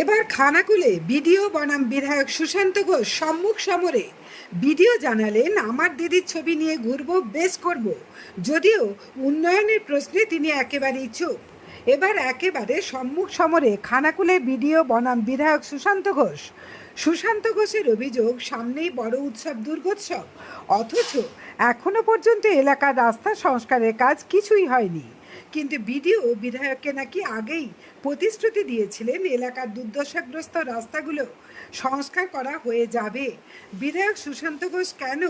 এবার খানাকুলে বিডিও বনাম বিধায়ক সুশান্ত ঘোষ সম্মুখ সমরে। বিডিও জানালেন, আমার দিদির ছবি নিয়ে ঘুরবো, বেশ করব। যদিও উন্নয়নের প্রশ্নে তিনি একেবারেই চুপ। এবার একেবারে সম্মুখ সমরে খানাকুলে বিডিও বনাম বিধায়ক সুশান্ত ঘোষ। সুশান্ত ঘোষের অভিযোগ, সামনেই বড় উৎসব, দুর্গোৎসব। অথচ এখনও পর্যন্ত এলাকার রাস্তা সংস্কারের কাজ কিছুই হয়নি। কিন্তু বিডিও বিধায়ককে নাকি আগেই প্রতিশ্রুতি দিয়েছিলেন এলাকার দুর্দশাগ্রস্ত রাস্তাগুলো সংস্কার করা হয়ে যাবে। বিধায়ক সুশান্ত ঘোষ কেন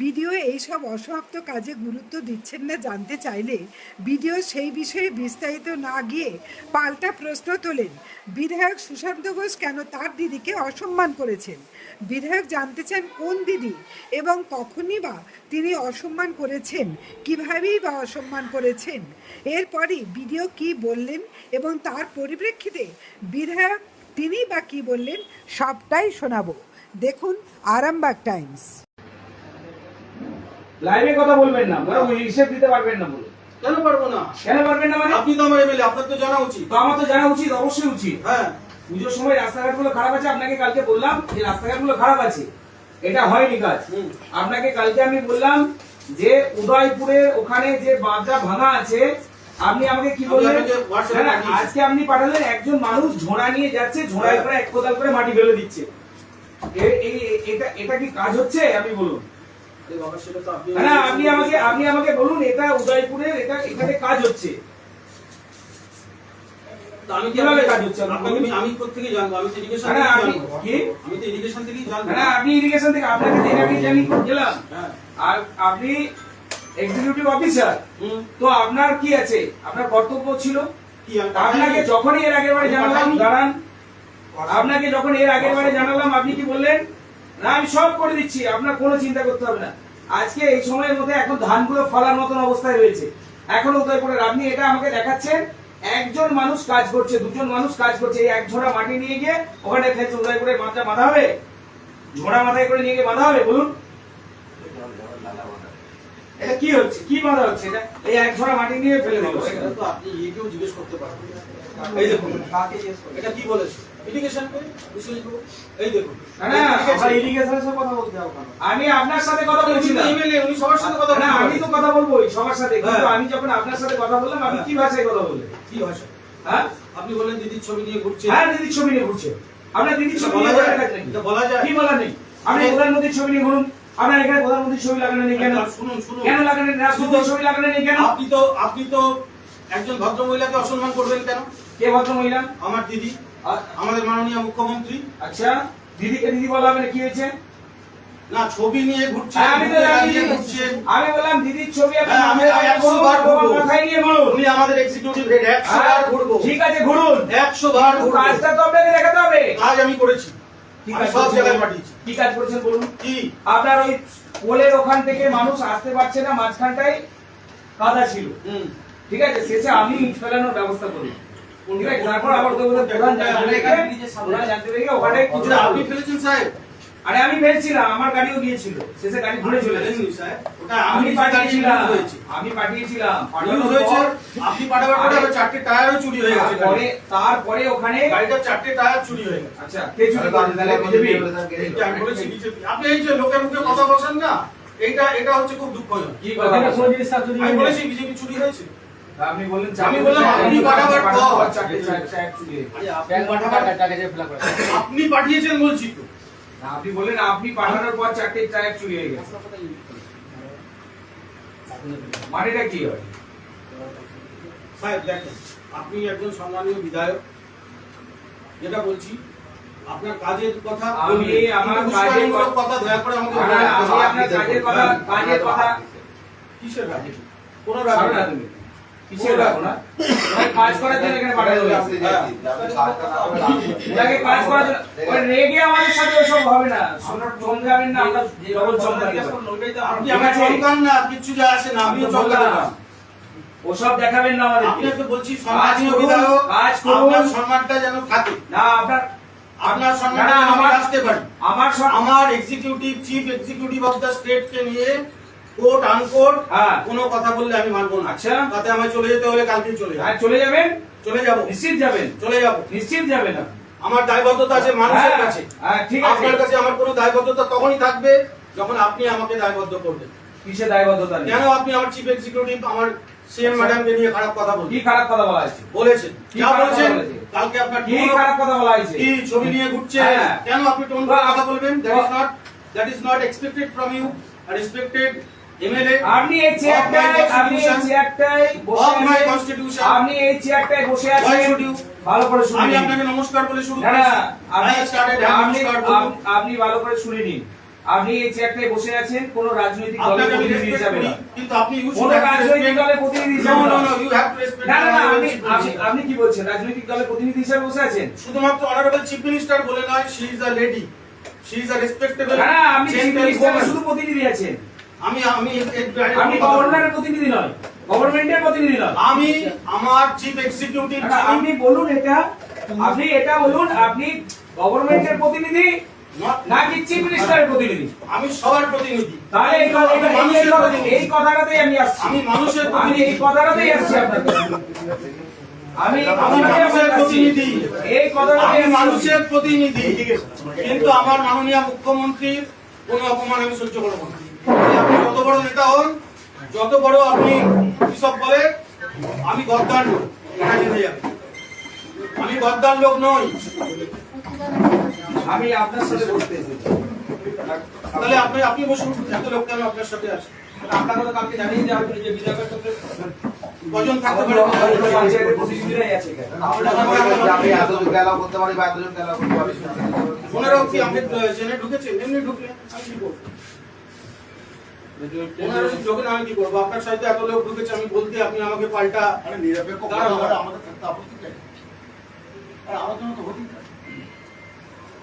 বিডিও এইসব অসমাপ্ত কাজে গুরুত্ব দিচ্ছেন না জানতে চাইলে? বিডিও সেই বিষয়ে বিস্তারিত না গিয়ে পাল্টা প্রশ্ন তোলেন। বিধায়ক সুশান্ত ঘোষ কেন তার দিদিকে অসম্মান করেছেন? বিধায়ক জানতে চান কোন দিদি এবং কখনই বা তিনি অসম্মান করেছেন, কিভাবেই বা অসম্মান করেছেন? এরপরই বিডিও কি বললেন এবং তার পরিপ্রেক্ষিতে বিধায়ক তিনি বা কি বললেন সবটাই শোনাবো। দেখুন আরামবাগ টাইমস। লাইভে কথা বলবেন না বরং হিসেব দিতে পারবেন না বলে কেন পারব না? কেন পারবেন না মানে? আপনি তো আমার এমএলএ আপনার তো জানা উচিত। তো আমার তো জানা উচিত অবশ্যই উচিত। হ্যাঁ। পুজোর সময় রাস্তাঘাটগুলো খারাপ আছে আপনাকে কালকে বললাম যে রাস্তাঘাটগুলো খারাপ আছে। এটা হয়নি কাজ। হুম। আপনাকে কালকে আমি বললাম যে উদয়পুরে ওখানে যে বাঁধটা ভাঙা আছে আপনি আমাকে কি আমি বললেন। আজকে আপনি পাঠালেন একজন মানুষ ঝোড়া নিয়ে যাচ্ছে ঝোড়ায় করে এক কোদাল করে মাটি ফেলে দিচ্ছে। এটা এটা কি কাজ হচ্ছে? আপনি বলুন। আপনি না আপনি আমাকে আপনি আমাকে বলুন এটা উদয়পুরের এটা এখানে কাজ হচ্ছে। আমি কীভাবে কাজ হচ্ছে? আপনাকে। আমি- আমি কোথেকে জানব? আমি তো ইরিগেশন থেকে জানব। কি? আমি তো ইরিগেশন থেকেই জানব। না আপনি ইরিগেশন থেকে আপনাকে আমি জানি গেলাম। হ্যাঁ। আর আপনি এক্সিকিউটিভ অফিসার তো আপনার কি আছে? আপনার কর্তব্য ছিল? আপনাকে যখনই এর আগের বারে জানালাম দাঁড়ান। আপনাকে যখন এর আগের বারে জানালাম আপনি কি বললেন? না আমি সব করে দিচ্ছি আপনার কোনো চিন্তা করতে হবে না। আজকে এই সময়ের মধ্যে এখন ধানগুলো ফলার মতন অবস্থায় রয়েছে। এখনও উদয়পুরের আপনি এটা আমাকে দেখাচ্ছেন। একজন মানুষ কাজ করছে দুজন মানুষ কাজ করছে এই এক ঝোড়া মাটি নিয়ে গিয়ে ওখানে ফেলছে উদয়পুরের মাথা বাঁধা হবে? ঝোড়া মাথায় করে নিয়ে গিয়ে বাঁধা হবে বলুন। এটা কি হচ্ছে? কি বাঁধা হচ্ছে? এটা এই এক ঝোড়া মাটি নিয়ে ফেলে সেটা তো আপনি জিজ্ঞেস করতে পারেন। এই দেখুন। এটা কি বলেছে? ইরিগেশন কে বিষয় এই দেখুন। না, না, Irrigation- ইরিগেশনের কথা বলতে হবে আমি আপনার সাথে কথা বলছি না। এমএলএ উনি সবার সাথে কথা না আমি তো কথা বলব সবার সাথে কিন্তু হ্যাঁ। আমি যখন আপনার সাথে কথা বললাম আপনি কি ভাষায় কথা বললেন কি ভাষা হ্যাঁ? আপনি বললেন দিদির ছবি নিয়ে ঘুরছে। হ্যাঁ দিদির ছবি নিয়ে ঘুরছে। আপনার দিদির ছবি বলা যায়? বলা? কি বলা নেই? আপনি প্রধানমন্ত্রীর ছবি নিয়ে ঘুরুন। আপনার এখানে প্রধানমন্ত্রীর ছবি লাগানো নেই কেন? শুনুন শুনুন। কেন লাগানো নেই রাষ্ট্রপতির ছবি লাগানো নেই কেন? আপনি তো আপনি তো একজন ভদ্র মহিলাকে অসম্মান করবেন কেন? কে ভদ্র মহিলা? আমার দিদি। আমাদের মাননীয় মুখ্যমন্ত্রী। আচ্ছা দিদিকে দিদি বলা হবে না কি হয়েছে? না ছবি নিয়ে ঘুরছে হ্যাঁ, আমি তো আমি বললাম দিদির ছবি হ্যাঁ, আমি মাথায় একশো ঘুরুন, বার ঘুরবো। মাথায় নিয়ে ঘুরুন উনি আমাদের এক্সিকিউটিভ হেড একশো বার ঘুরবো। ঠিক আছে ঘুরুন। একশো বার ঘুরবো। কাজটা তো আপনাকে দেখাতে হবে। কাজ আমি করেছি। সব জায়গায় পাঠিয়েছি। কি কাজ করেছেন বলুন? কি? আপনার ওই পোলের ওখান থেকে মানুষ আসতে পারছে না মাঝখানটায় কাদা ছিল। হুম। ঠিক আছে? শেষে আমি ইট ফেলানোর ব্যবস্থা করি। ঠিক আছে? তারপর আবার প্রধান জানতে পেরে ওখানে আপনি ফেলেছেন সাহেব। আরে আমি ফেলছিলাম আমার গাড়িও গিয়েছিল। শেষে গাড়ি ঘুরে চলে গেছে। ওটা আমি পাঠিয়েছিলাম। আমি পাঠিয়েছিলাম। পর আপনি পাঠাবার পরে আবার চারটে টায়ারও চুরি হয়ে গেছে তারপরে তারপরে ওখানে গাড়িটার চারটে টায়ার চুরি হয়ে গেছে। আচ্ছা কে চুরি করেছে তাহলে বিজেপি? আমি বলেছি BJP আপনি এই যে লোকের মুখে কথা বলছেন না এটা এটা হচ্ছে খুব দুঃখজনক। কি কথা বলছেন? জিনিস যদি আমি বলেছি বিজেপি চুরি হয়েছে। আপনি বললেন আমি বললাম আপনি পাঠাবার পর। চারটে চারটে চারটে চুরি। আরে আপনি পাঠাবার টাকা যে ফেলা করে আপনি পাঠিয়েছেন বলছি তো। আপনি বললেন আপনি পাঠানোর পর চারটে টায়ার চুরি হয়ে গেছে। মানেটা কি হয়? সাহেব দেখেন আপনি একজন সম্মানীয় বিধায়ক। যেটা বলছি আপনার কাজের কথা আমি আমার কাজের কথা- দয়া করে আমাকে আমি আপনার কাজের কথা কাজের কথা কিসের রাগে কোনো না। তুমি কিসের রাখো না। ওই কাজ করার জন্য এখানে পাঠানো হয়েছে ওনাকে কাজ করার জন্য ওই রেগে আমাদের সাথে ওসব হবে না। চমকাবেন না আমরা ডবল চমকাতে আপনি আমার চমকান না কিচ্ছু যা আসে না আমি চমকাতে বললাম, ওসব দেখাবেন না আমাদেরকে। আপনাকে বলছি কাজ বিধায়ক কাজ করুন। আপনার সম্মানটা যেন থাকে। না আপনার আপনার সম্মানটা আমার- আসতে পারি। আমার আমার executive chief executive of the state কে নিয়ে কোর্ট আনকোর্ট হ্যাঁ। কোনো কথা বললে আমি মানবো না। আচ্ছা। তাতে আমায় চলে যেতে হলে কালকেই চলে হ্যাঁ, যাব চলে যাবেন চলে যাব। নিশ্চিত যাবেন? চলে যাব। নিশ্চিত যাবেন না আমার দায়বদ্ধতা আছে মানুষের হ্যাঁ, কাছে। হ্যাঁ, ঠিক আছে। আপনার কাছে আমার কোনো দায়বদ্ধতা তখনই থাকবে যখন আপনি আমাকে দায়বদ্ধ করবেন। কিসে দায়বদ্ধতা কেন আপনি আমার চিফ এক্সিকিউটিভ আমার সিএম ম্যাডামকে নিয়ে খারাপ কথা কি খারাপ কথা বলা হয়েছে? বলেছেন। কি যা বলেছেন কালকে আপনার কি খারাপ কথা বলা হয়েছে? কি ছবি নিয়ে ঘুরছে? হ্যাঁ। কেন আপনি টোন করে কথা বলবেন? That is not that is not expected from you respected MLA আপনি এই চেয়ারটায় আপনি এই চেয়ারটায় বসে Of my আছেন। constitution. আপনি এই চেয়ারটায় বসে আছেন। ভালো করে আমি আপনাকে নমস্কার বলে শুরু আপনি আপনি ভালো শুনে নিন আপনি এই চেয়ারটায় বসে আছেন কোন রাজনৈতিক দলের প্রতিনিধি হিসাবে না। কিন্তু আপনি কোন রাজনৈতিক দলের প্রতিনিধি হিসাবে না। No you have to respect না না না আপনি আপনি আপনি কি বলছেন? রাজনৈতিক দলের প্রতিনিধি হিসাবে বসে আছেন? শুধুমাত্র অনারেবল চিফ মিনিস্টার বলে নয় she is a lady she is a respectable না না আপনি চিফ মিনিস্টারের শুধু প্রতিনিধি আছেন। আমি আমি আপনি গভর্নরের প্রতিনিধি নয় গভর্নমেন্টের প্রতিনিধি নয়। আমি আমার চিফ এক্সিকিউটিভ আপনি বলুন এটা আপনি এটা বলুন আপনি গভর্নমেন্টের প্রতিনিধি নাকি চিফ মিনিস্টারের প্রতিনিধি? আমি সবার প্রতিনিধি। তাহলে এই আমি এই- কথাটাতেই আমি আসছি। আমি মানুষের আমি প্রতিনিধি। এই কথাটাতেই আসছি আমি আমি মানুষের। প্রতিনিধি। এই আমি আমি মানুষের প্রতিনিধি। কিন্তু আমার মাননীয় মুখ্যমন্ত্রীর কোন অপমান আমি সহ্য করব না। আপনি যত বড় নেতা হন যত বড় আপনি কিসব বলে আমি গদ্দার লোক এটা জেনে যাবে। আমি গদ্দার লোক নই। আমি আপনার সাথে এসেছি। তাহলে আপনি আপনি বসুন এত লোক কেন আপনার সাথে আছে। যে আপনি যে বিধায়কের সাথে কজন থাকতে পারে? আমাদের পঞ্চায়েতের প্রতিনিধিরাই আছে এখানে। আমি এতজন গেলাও করতে পারি বা এতজন গেলাও করতে পারি পনেরো কি আপনি জেনে ঢুকেছেন এমনি ঢুকলে আমি কি করব? পনেরো আমি কি করব? আপনার সাথে এত লোক ঢুকেছে আমি বলতে আপনি আমাকে পাল্টা মানে নিরপেক্ষ দাঁড়ান, কথা বলা দাঁড়ান। আমাদের থাকতে আপত্তি চাই আর আলোচনা তো হতেই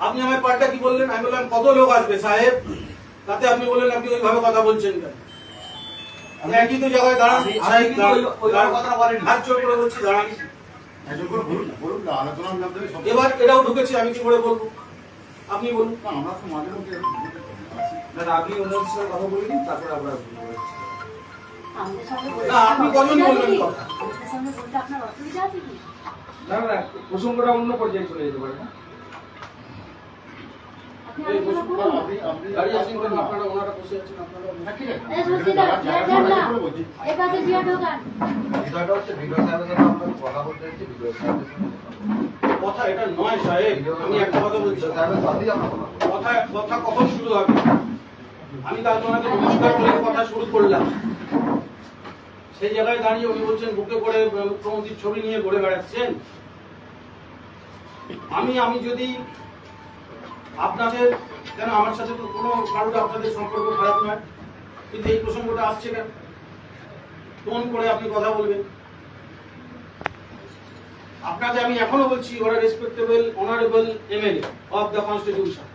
আপনি আমায় পাল্টা কি বললেন? আমি বললাম কত লোক আসবে সাহেব? তাতে আপনি বললেন আপনি ওইভাবে কথা বলছেন কেন? একই তো জায়গায় দাঁড়ান। সাহেব। হাত জোর করে বলছি দাঁড়ান। এবার এটাও ঢুকেছে আমি কি করে বলব? আপনি বলুন। আমরা তো মাঝে মধ্যে না। আপনি অন্যদের সাথে কথা বলে নিন তারপরে আমরা না, আপনি কজন বলবেন কথা? না না প্রসঙ্গটা অন্য পর্যায়ে চলে যেতে পারে না? আপনারা ওনারা বসে আছেন আপনারা হ্যাঁ, হচ্ছে সাহেবের সাথে আপনার কথা বলতে সাহেবের কথা এটা নয় সাহেব। আমি একটা কথা বলছি। কথা কথা কখন শুরু হবে? আমি ওনাকে নমস্কার করে কথা শুরু করলাম। সেই জায়গায় দাঁড়িয়ে উনি বলছেন, বুকে করে মুখ্যমন্ত্রীর ছবি নিয়ে ঘুরে বেড়াচ্ছেন। আমি আমি যদি আপনাদের, কেন আমার সাথে তো কোনো, কারোর আপনাদের সম্পর্ক খারাপ নয়, কিন্তু এই প্রসঙ্গটা আসছে কেন? ফোন করে আপনি কথা বলবেন? আপনাকে আমি এখনও বলছি, ওরা respectable honourable MLA of the constitution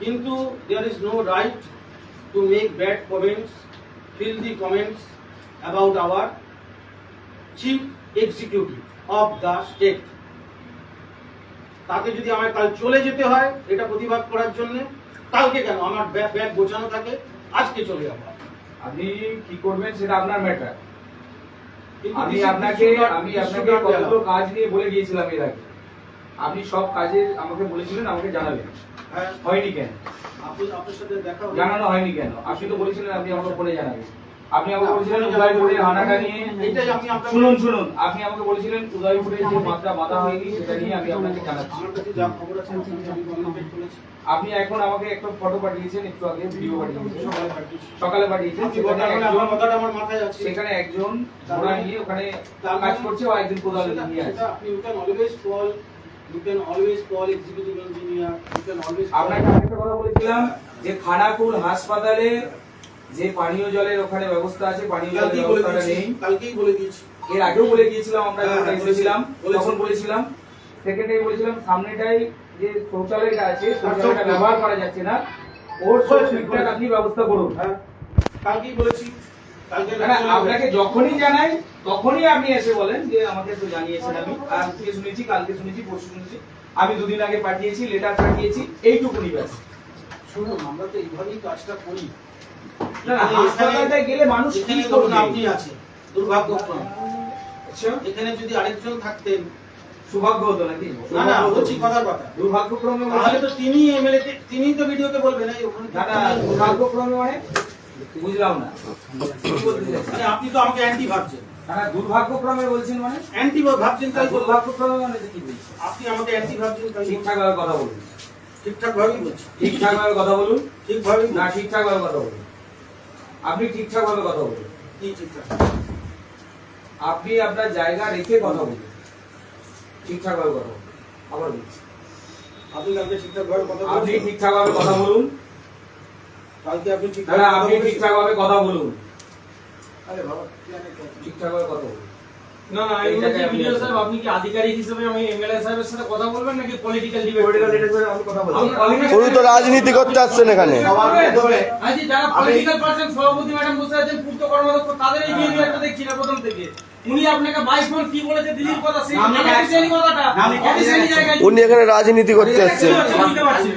কিন্তু there is no right to make bad comments filthy comments about our chief executive of the state. তাকে যদি আমায় কাল চলে যেতে হয় এটা প্রতিবাদ করার জন্য কালকে কেন? আমার ব্যাগ গোছানো থাকে আজকে চলে যাব। আপনি কি করবেন সেটা আপনার ম্যাটার আমি আপনাকে আমি আপনাকে কতগুলো কাজ নিয়ে বলে গিয়েছিলাম এর আগে। আপনি সব কাজের আমাকে বলেছিলেন আমাকে জানাবেন হ্যাঁ, হয়নি কেন। জানানো হয়নি কেন? আপনি তো বলেছিলেন আপনি আমাকে ফোনে জানাবেন। আপনি আমাকে বলেছিলেন উদয়পুরে হানাকা নিয়ে শুনুন শুনুন। আপনি আমাকে বলেছিলেন উদয়পুরে যে মাত্রা বাধা হয়নি সেটা নিয়ে আমি আপনাকে জানাচ্ছি। আপনি এখন আমাকে একটা ফটো পাঠিয়েছেন একটু আগে ভিডিও পাঠিয়েছেন। সকালে পাঠিয়েছেন সেখানে একজন ঘোড়া নিয়ে ওখানে কাজ করছে ও একজন কোদাল নিয়ে আছে executive engineer. You can always call আপনাকে আরেকটা কথা বলেছিলাম যে খানাকুল হাসপাতালে যে পানীয় জলের ওখানে ব্যবস্থা আছে পানীয় জলের ব্যবস্থাটা নেই। কালকেই বলে দিয়েছি। এর আগেও বলে গিয়েছিলাম আমরা হ্যাঁ, যখন হ্যাঁ, বলেছিলাম বলেছি। তখন বলেছিলাম সেকেন্ডে বলেছিলাম সামনেটাই যে শৌচালয়টা আছে শৌচালয়টা সব- ব্যবহার করা যাচ্ছে না। ওর সব ঠিকঠাক। আপনি ব্যবস্থা করুন। হ্যাঁ কালকেই বলেছি। আপনাকে যখনই জানাই তখনই আপনি এসে বলেন যে আমাকে তো জানিয়েছেন আমি। আজকে শুনেছি কালকে শুনেছি পরশু শুনেছি। আমি দুদিন আগে পাঠিয়েছি লেটার পাঠিয়েছি এইটুকুনি ব্যাস। শুনুন আমরা তো এইভাবেই কাজটা করি। না এখানে- গেলে মানুষ এখানে ধরুন আপনি আছেন দুর্ভাগ্যক্রমে। আচ্ছা। এখানে যদি আরেকজন থাকতেন। সৌভাগ্য হতো নাকি? না না বলছি কথার কথা। দুর্ভাগ্যক্রমে তাহলে মানে তো তিনি এমএলএ তিনি তো ভিডিওতে বলবেন এই ওখানে দুর্ভাগ্যক্রমে মানে বুঝলাম না? মানে আপনি তো আমাকে অ্যান্টি ভাবছেন। না দুর্ভাগ্যক্রমে বলছেন মানে? অ্যান্টি ভাবছেন তাই দুর্ভাগ্যক্রমে মানে কি বলছেন আপনি আমাকে অ্যান্টি ভাবছেন তাই ঠিকঠাক ভাবে কথা বলুন। ঠিকঠাক ভাবেই বলছি। ঠিকঠাক ভাবে কথা বলুন? ঠিকভাবেই না না ঠিকঠাক ভাবে কথা বলুন। আপনি ঠিকঠাক ভাবে কথা বলুন। কি ঠিকঠাক? আপনি আপনার জায়গা রেখে কথা বলুন। ঠিকঠাক ভাবে কথা বলুন। আবার বলছি। আপনি ঠিকঠাক ভাবে কথা আপনি ঠিকঠাক ভাবে কথা বলুন। কালকে আপনি ঠিকঠাক তাহলে আপনি ঠিকঠাক ভাবে কথা বলুন। আরে বাবা ঠিকঠাক ভাবে কথা বলুন। না না আমি এই ভিডিও আপনি সাহেব? আপনি কি আধিকারিক হিসেবে আমি এমএলএ সাহেবের সাথে কথা বলবেন নাকি পলিটিক্যাল ডিবেট উনি তো রাজনীতি করতে আসছেন এখানে। আজ যারা পলিটিক্যাল পার্সন সভাপতি ম্যাডাম বসে আছেন পূর্ত কর্মদক্ষ তাদের এই বিহেভিয়ারটা দেখছি না প্রথম থেকে। উনি আপনাকে বাইশ বার কি বলেছে দিদির কথা সেই অফিসিয়ালি কথাটা অফিসিয়ালি জায়গায় উনি এখানে রাজনীতি করতে আসছে বুঝতে পারছি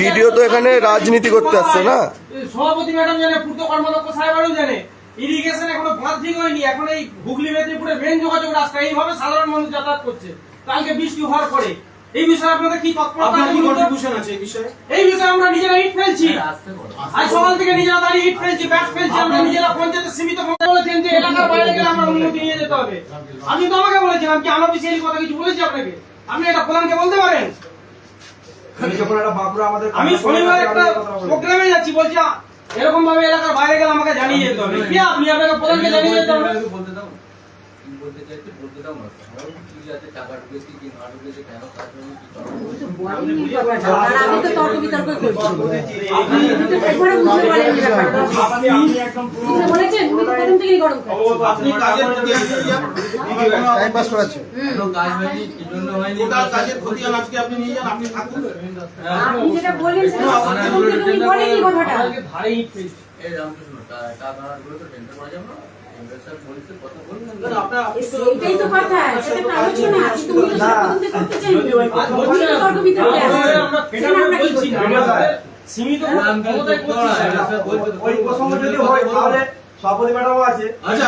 ভিডিও তো এখানে রাজনীতি করতে আসছে না? সভাপতি ম্যাডাম জানে পূর্ত কর্মদক্ষ সাহেবারও জানে। ইরিগেশন এখনও বাঁধ ঠিক হয়নি এখন এই হুগলি মেদিনীপুরে মেন যোগাযোগ রাস্তা এইভাবে সাধারণ মানুষ যাতায়াত করছে। কালকে বৃষ্টি হওয়ার পরে। এই বিষয়ে আপনাদের কি তৎপরতা কি কন্ট্রিবিউশন আছে এই বিষয়ে? এই বিষয়ে আমরা নিজেরা ইট ফেলছি। আজ সকাল থেকে নিজেরা দাঁড়িয়ে ইট ফেলছি ব্যাট ফেলছি আমরা নিজেরা পঞ্চায়েতে সীমিত বলেছেন যে এলাকার বাইরে গেলে আমরা অনুমতি নিয়ে যেতে হবে। আপনি তো আমাকে বলেছেন আমি কি আনঅফিসিয়ালি কথা কিছু বলেছি আপনাকে। আপনি এটা প্রধানকে বলতে পারেন? আমি শনিবার একটা প্রোগ্রামে যাচ্ছি বলছি এরকম ভাবে এলাকার বাইরে গেলে আমাকে জানিয়ে যেতে হবে। কি আপনি আপনাকে প্রধানকে জানিয়ে যেতে হবে? বলতে দাও। কি বলতে চাইছে? বলতে দাও না। কারণ কি আছে টাকা ঢুকেছে কি না ঢুকেছে কেন কাজ হয়নি, কি আমি তো তর্ক বিতর্ক করছি। আপনি তো একবারে বুঝতে পারেননি ব্যাপারটা। বুঝতে বলেছেন উনি তো প্রথম থেকেই গরম খাচ্ছে আপনি কাজের টাইম পাস করাচ্ছে কেন কাজ হয়নি কি জন্য হয়নি? টোটাল কাজের খতিয়ান আজকে আপনি নিয়ে যান আপনি থাকুন। আপনি যেটা বললেন সেটা প্রথম থেকে উনি কথাটা। ফেলছি এই রামকৃষ্ণ টাকা আরগুলো তো টেন্ডার করা যাবে না। না, করতে আমরা সীমিত। ওই প্রসঙ্গ যদি হয় তাহলে সভাপতি ম্যাডামও আছে। আচ্ছা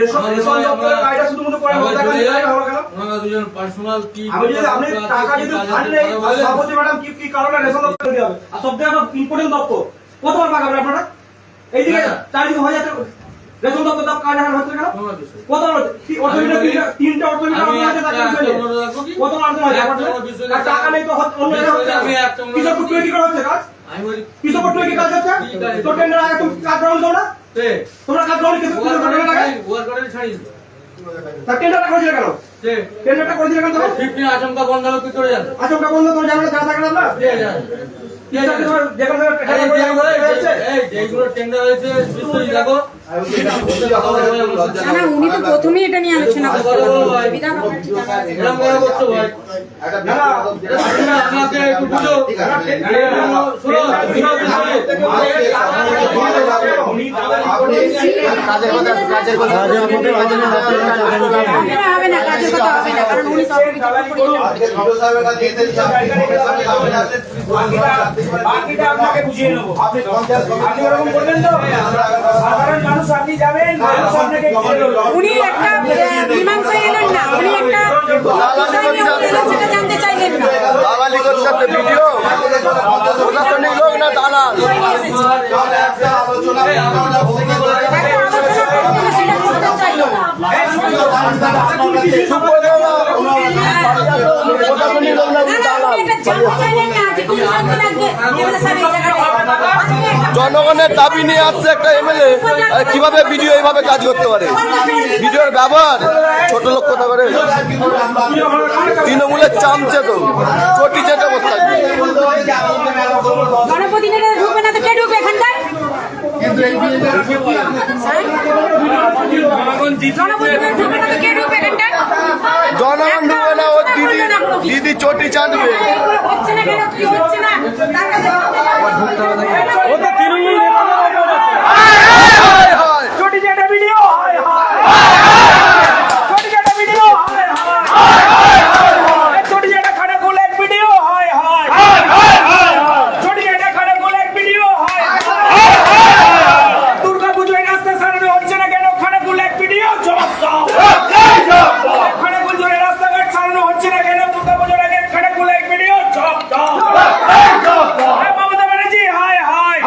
রেশন রেশন দপ্তরের কাজটা শুধুমাত্র করে হবে কেন ওনারা দুজন পার্সোনাল কি আমি যদি আপনি টাকা যদি ফান্ড নেই সভাপতি ম্যাডাম কি কি কারণে রেশন দপ্তর হবে? আর সব থেকে ইম্পর্টেন্ট দপ্তর। কতবার পাকাবেন আপনারা? এইদিকে চারিদিকে হয়ে যাচ্ছে। রেশন দপ্তর কাজ হচ্ছে কেন কত অর্থনীতি তিনটা অর্থনীতি আমি আছে তার একটা বিষয়ে মনে রাখব কি কত মার্জিন আছে আর টাকা নেই তো অন্য জায়গায় হচ্ছে কিসব রাখব কি করা হচ্ছে কাজ? কিসব কি কাজ হচ্ছে? তো টেন্ডার আগে তুমি কাজ গ্রহণ না? তোমরা কাজ গ্রহণ টেন্ডার করে আগে ওয়ার করে তা টেন্ডারটা করেছিল কেন? টেন্ডারটা করেছিল কেন আচমকা বন্ধ হলো কি করে জানো আচমকা বন্ধ করে জানো না থাকলে না উনি তো প্রথমেই এটা নিয়ে আলোচনা করতে কথা শোনো শোনো বিষয়ে আপনারা হবে না কাজের কথা হবে না কারণ উনি যাবেন। বাকিটা আপনাকে বুঝিয়ে নেব আপনি ওরকম করবেন তো সাধারণ মানুষ আপনি যাবেন মানুষ আপনাকে উনি একটা মীমাংসায় এলেন না উনি একটা দালালি করতে ভিডিও প্রশাসনিক লোক না দালাল। জনগণের দাবি নিয়ে আসছে একটা এমএলএ। কীভাবে ভিডিও এইভাবে কাজ করতে পারে? ভিডিওর ব্যবহার? ছোট লোক কথা করে? তৃণমূলের চামচে তো চটি চেটে বসে থাকবে। জনপ্রতিনিধিরা ঢুকবে জনগণ ডুবে না ওর দিদি দিদি চটি চাঁদবে। এইগুলো হচ্ছে না কেন কি হচ্ছে না? তার কাছে ও তো তৃণমূল নেতা হায় হায় ছোটি যেটা ভিডিও হায় ছোটি যেটা ভিডিও হায় হায় ছোটি যেটা খানে গোল এক ভিডিও হায় হায় ছোটি যেটা খানে গোল এক ভিডিও হায় দুর্গা পুজোয় রাস্তা সারানো হচ্ছে না কেন খানে গোল এক ভিডিও জবাব দাও খানে পুজোয় রাস্তাঘাট সারানো জব দাও এই মমতা ব্যানার্জি হাই হাই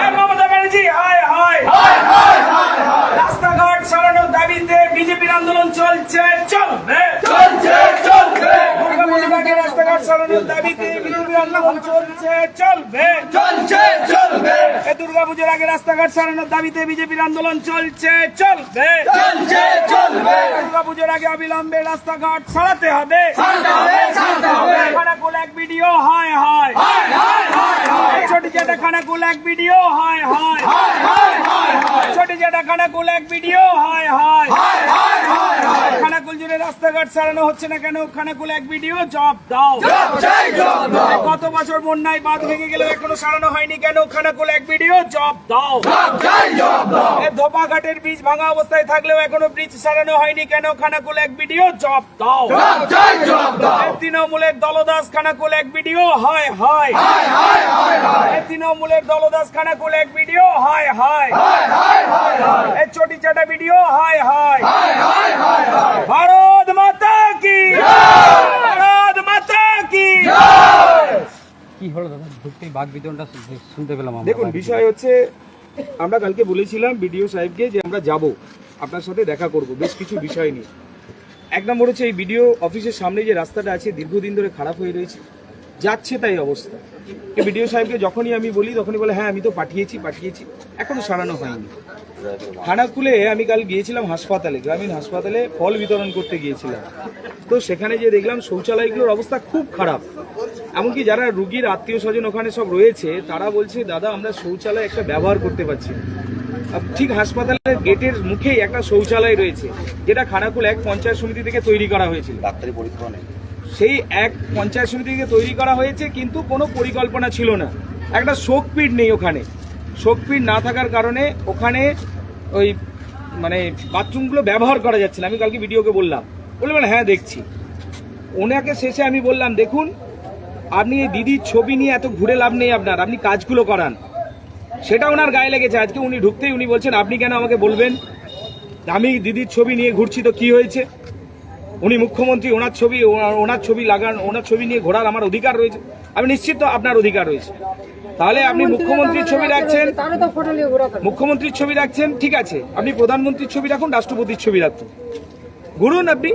এই মমতা ব্যানার্জি হাই হাই রাস্তাঘাট সারানোর দাবিতে বিজেপির আন্দোলন চলছে চলবে রাস্তাঘাট দাবিতে বিজেপির আন্দোলন চলছে চলবে। এই দুর্গাপুজোর আগে রাস্তাঘাট সারানোর দাবিতে বিজেপির আন্দোলন চলছে চলবে। দুর্গাপুজোর আগে অবিলম্বে রাস্তাঘাট সারাতে হবে। খানাকুল এক ভিডিও হায় হায়। ছোটি যেটা খানাকুল এক ভিডিও হায় হায়। ছোটি যেটা খানাকুল এক ভিডিও হায় হায়। খানাকুল জুড়ে রাস্তাঘাট সারানো হচ্ছে না কেন? খানাকুল এক ভিডিও জব দাও। কত বছর বন্যায় বাঁধ ভেঙে গেলেও এখনও সারানো হয়নি কেন? খানাকুল এক ভিডিও জব দাও। ধোপাঘাটের বীজ ভাঙা অবস্থায় থাকলেও এখনও ব্রিজ সারানো হয়নি কেন? খানাকুল এক ভিডিও জব দাও। তৃণমূলের দলদাস খানাকুল এক ভিডিও হয় হয়। তৃণমূলের দলদাস খানাকুল এক ভিডিও হয় হয়। এ চটি ভিডিও হয় হয়। ভারত মাতা কি কি? কি হলো দাদা? ঢুকতেই বাঘ বিতরণটা শুনতে পেলাম দেখুন বিষয় হচ্ছে আমরা কালকে বলেছিলাম বিডিও সাহেবকে যে আমরা যাব আপনার সাথে দেখা করব বেশ কিছু বিষয় নিয়ে। এক নম্বর হচ্ছে এই বিডিও অফিসের সামনে যে রাস্তাটা আছে দীর্ঘদিন ধরে খারাপ হয়ে রয়েছে। যাচ্ছে তাই অবস্থা। বিডিও সাহেবকে যখনই আমি বলি, তখনই বলে হ্যাঁ আমি তো পাঠিয়েছি পাঠিয়েছি। এখনও সারানো হয়নি। খানাকুলে আমি কাল গিয়েছিলাম হাসপাতালে, গ্রামীণ হাসপাতালে ফল বিতরণ করতে গিয়েছিলাম। তো সেখানে যে দেখলাম শৌচালয়গুলোর অবস্থা খুব খারাপ। এমনকি যারা রুগীর আত্মীয় স্বজন ওখানে সব রয়েছে, তারা বলছে, দাদা, আমরা শৌচালয় একটা ব্যবহার করতে পারছি ঠিক হাসপাতালের গেটের মুখেই একটা শৌচালয় রয়েছে, যেটা খানাকুল এক পঞ্চায়েত সমিতি থেকে তৈরি করা হয়েছিল। ডাক্তারি পরীক্ষা সেই এক পঞ্চায়েত সমিতি থেকে তৈরি করা হয়েছে, কিন্তু কোনো পরিকল্পনা ছিল না। একটা শোকপীঠ নেই ওখানে। শোকপীঠ না থাকার কারণে ওখানে ওই মানে বাথরুমগুলো ব্যবহার করা যাচ্ছে না। আমি কালকে ভিডিওকে বললাম। বলে বলে হ্যাঁ দেখছি। ওনাকে শেষে আমি বললাম, দেখুন, আপনি এই দিদির ছবি নিয়ে এত ঘুরে লাভ নেই আপনার। আপনি কাজগুলো করান। সেটা ওনার গায়ে লেগেছে। আজকে উনি ঢুকতেই উনি বলছেন, আপনি কেন আমাকে বলবেন? আমি দিদির ছবি নিয়ে ঘুরছি, তো কি হয়েছে? উনি মুখ্যমন্ত্রী ওনার ছবি ওনার- ছবি লাগান ওনার ছবি নিয়ে ঘোরার আমার অধিকার রয়েছে। আমি নিশ্চিত আপনার অধিকার রয়েছে। তাহলে আপনি মুখ্যমন্ত্রীর ছবি রাখছেন। মুখ্যমন্ত্রীর ছবি রাখছেন ঠিক আছে। আপনি প্রধানমন্ত্রীর ছবি রাখুন রাষ্ট্রপতির ছবি রাখুন। ঘুরুন আপনি।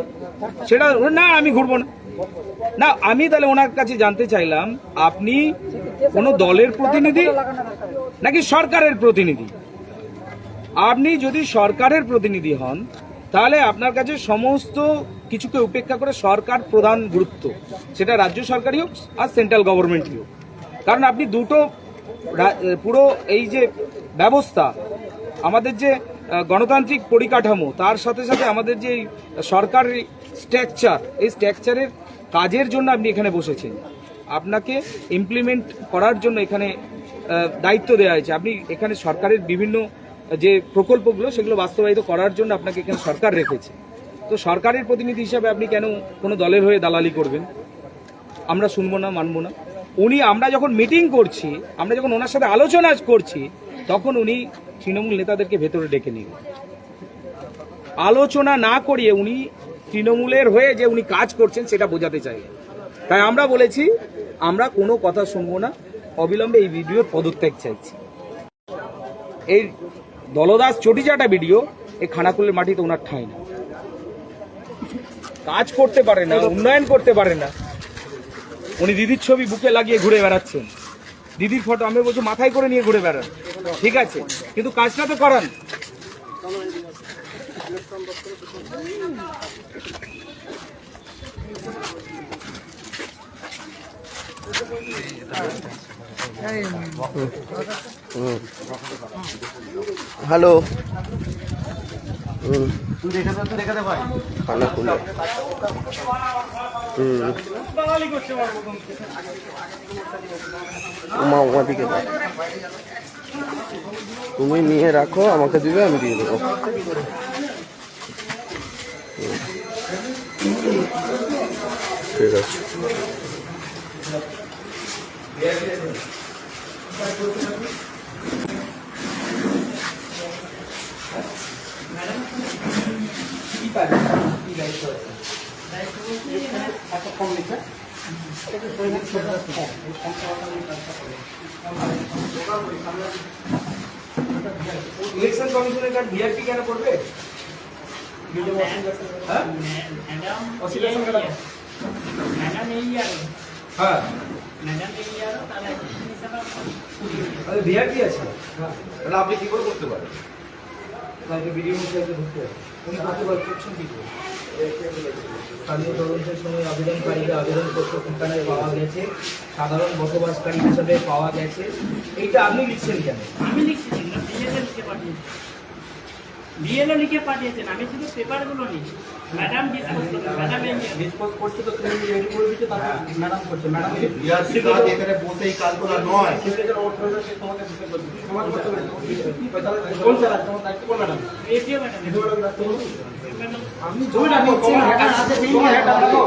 সেটা না আমি ঘুরবো না। না আমি তাহলে ওনার কাছে জানতে চাইলাম আপনি কোন দলের প্রতিনিধি নাকি সরকারের প্রতিনিধি? আপনি যদি সরকারের প্রতিনিধি হন তাহলে আপনার কাছে সমস্ত কিছুকে উপেক্ষা করে সরকার প্রধান গুরুত্ব, সেটা রাজ্য সরকারই হোক আর সেন্ট্রাল গভর্নমেন্টই হোক। কারণ আপনি দুটো পুরো এই যে ব্যবস্থা, আমাদের যে গণতান্ত্রিক পরিকাঠামো, তার সাথে সাথে আমাদের যে সরকারি স্ট্রাকচার, এই স্ট্রাকচারের কাজের জন্য আপনি এখানে বসেছেন। আপনাকে ইমপ্লিমেন্ট করার জন্য এখানে দায়িত্ব দেওয়া হয়েছে। আপনি এখানে সরকারের বিভিন্ন যে প্রকল্পগুলো সেগুলো বাস্তবায়িত করার জন্য আপনাকে এখানে সরকার রেখেছে। তো সরকারের প্রতিনিধি হিসাবে আপনি কেন কোনো দলের হয়ে দালালি করবেন? আমরা শুনব না, মানবো না। উনি, আমরা যখন মিটিং করছি, আমরা যখন ওনার সাথে আলোচনা করছি, তখন উনি তৃণমূল নেতাদেরকে ভেতরে ডেকে নিল। আলোচনা না করিয়ে উনি তৃণমূলের হয়ে যে উনি কাজ করছেন সেটা বোঝাতে চাইলেন। তাই আমরা বলেছি, আমরা কোনো কথা শুনব না। অবিলম্বে এই ভিডিওর পদত্যাগ চাইছি। এই দলদাস চটিচাটা ভিডিও এই খানাকুলের মাটিতে ওনার ঠাঁই না। কাজ করতে পারে না, উন্নয়ন করতে পারে না। উনি দিদির ছবি বুকে লাগিয়ে ঘুরে বেড়াচ্ছেন। দিদির ফটো, আমি বলছি মাথায় করে নিয়ে ঘুরে বেড়ান। ঠিক আছে, কিন্তু কাজটা তো করান। হ্যালো তুই দেখে খানা দিকে তুমি নিয়ে রাখো আমাকে দিবে আমি দিয়ে দেবো। ঠিক আছে। ইলেকশন কমিশনের কার্ড ভিআইপি কেন করবে হ্যাঁ অসিলেশন কেন হ্যাঁ আরে ভিআইপি আছে। তাহলে আপনি কি করে করতে পারেন? কালকে ভিডিও মশাইকে ঢুকতে উনি করতে পারছেন কি করে? স্থানীয় তদন্তের সময় আবেদনকারীরা আবেদনপত্র ঠিকানায় পাওয়া গেছে। সাধারণ বসবাসকারী হিসাবে পাওয়া গেছে। এইটা আপনি লিখছেন কেন? আমি লিখছি না বিএলও লিখে পাঠিয়েছেন বিএলও লিখে পাঠিয়েছেন। আমি শুধু পেপারগুলো নিচ্ছি। ম্যাডাম ডিসপোজ ম্যাডাম করছে তো তুমি রেডি করে দিচ্ছে তারপর ম্যাডাম করছে ম্যাডাম এখানে বসে এই কাজগুলো নয় কোন স্যার তোমার দায়িত্ব কোন ম্যাডাম রেডিও ম্যাডাম আমি জমিটা নিচ্ছি না তোমার হেড রাখো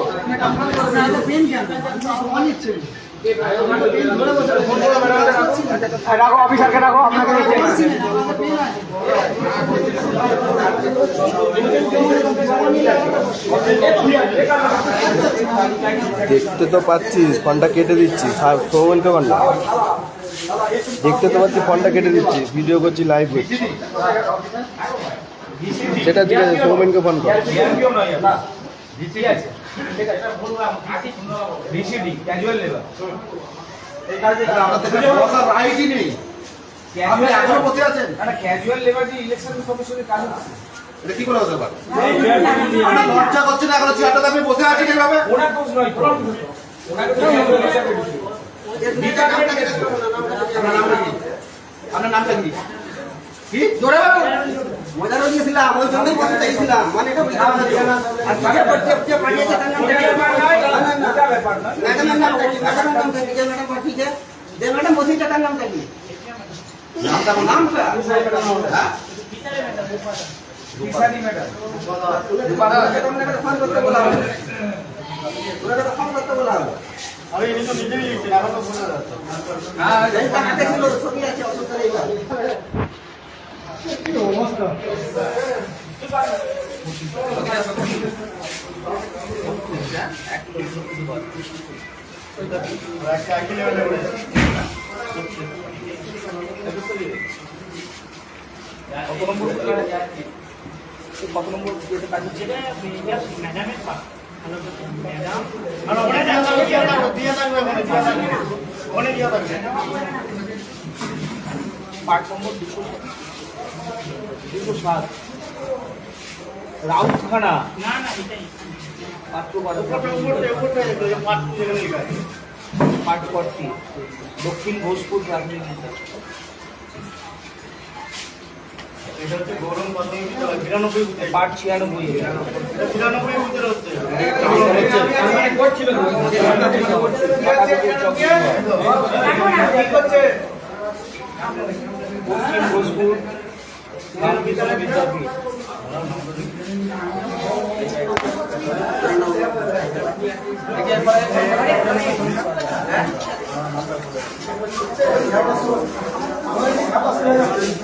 রাখো অফিসারকে রাখো আপনাকে দেখতে তো পাচ্ছিস ফোনটা কেটে দিচ্ছি। সৌমেনকে ফোনটা দেখতে তো পাচ্ছি ফোনটা কেটে দিচ্ছি ভিডিও করছি লাইভ করছি সেটা ঠিক আছে সৌমেনকে ফোন কর। আপনি এখনও বসে আছেন একটা ক্যাজুয়াল লেবার যে ইলেকশন কমিশনের কাজ হচ্ছে। এটা কি করে হতে পারে লজ্জা করছেন এখনও চেয়ারটাতে আপনি বসে আছেন এইভাবে। আপনার নামটা কি? নামটা কি কি জোরে মজারও দিয়েছিলাম ওই জন্যই বসে চাইছিলাম মানে এটা বুঝতে পারছি না। আর যে যে- যে পাঠিয়েছে তার কি? নয়। ম্যাডামের নামটা কি? ম্যাডামের নামটা কি? ম্যাডাম পাঠিয়েছে যে ম্যাডাম বসেছে তার নামটা কি নামটা নামটা হ্যাঁ? ভিসারি ম্যাডাম। ফোন করতে বলা হবে। তো ফোন করতে বলা হবে। হ্যাঁ, এইটা হাতে ছিল, ছবি আছে, অসুবিধা নেই। কত নম্বর কত নম্বর ইয়েতে কাজ হচ্ছে ম্যাডামের পার্ট নম্বর দুশো দুশো সাত। রাউতখানা। না না এটাই। পাত্র পার্ট ফর্টি দক্ষিণ ভোজপুর গ্রামীণ নেতা পার্ট ছিয়ানব্বই। দক্ষিণ ভোজপুর রামকৃষ্ণ বিদ্যাপীঠ ইলেকশন ওসি আছে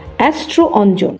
astro Anjan.